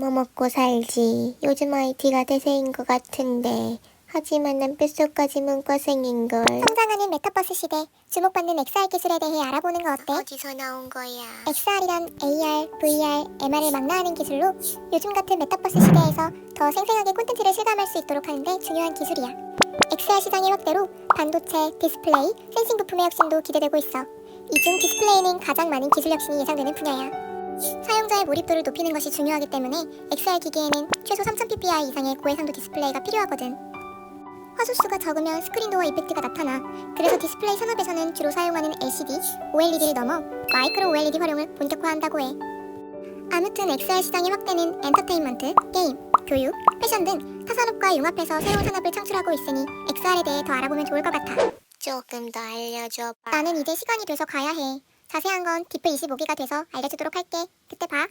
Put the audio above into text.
뭐 먹고 살지. 요즘 IT가 대세인 것 같은데. 하지만 난 뼛속까지 문과생인걸. 성장하는 메타버스 시대, 주목받는 XR 기술에 대해 알아보는 거 어때? 어디서 나온 거야? XR이란 AR, VR, MR을 망라하는 기술로 요즘 같은 메타버스 시대에서 더 생생하게 콘텐츠를 실감할 수 있도록 하는데 중요한 기술이야. XR 시장의 확대로 반도체, 디스플레이, 센싱 부품의 혁신도 기대되고 있어. 이 중 디스플레이는 가장 많은 기술 혁신이 예상되는 분야야. 사용자의 몰입도를 높이는 것이 중요하기 때문에 XR 기기에는 최소 3000ppi 이상의 고해상도 디스플레이가 필요하거든. 화소수가 적으면 스크린 도어 이펙트가 나타나. 그래서 디스플레이 산업에서는 주로 사용하는 LCD, OLED를 넘어 마이크로 OLED 활용을 본격화한다고 해. 아무튼 XR 시장의 확대는 엔터테인먼트, 게임, 교육, 패션 등 타산업과 융합해서 새로운 산업을 창출하고 있으니 XR에 대해 더 알아보면 좋을 것 같아. 조금 더 알려줘봐. 나는 이제 시간이 돼서 가야 해. 자세한 건 디플 25기가 돼서 알려주도록 할게. 그때 봐.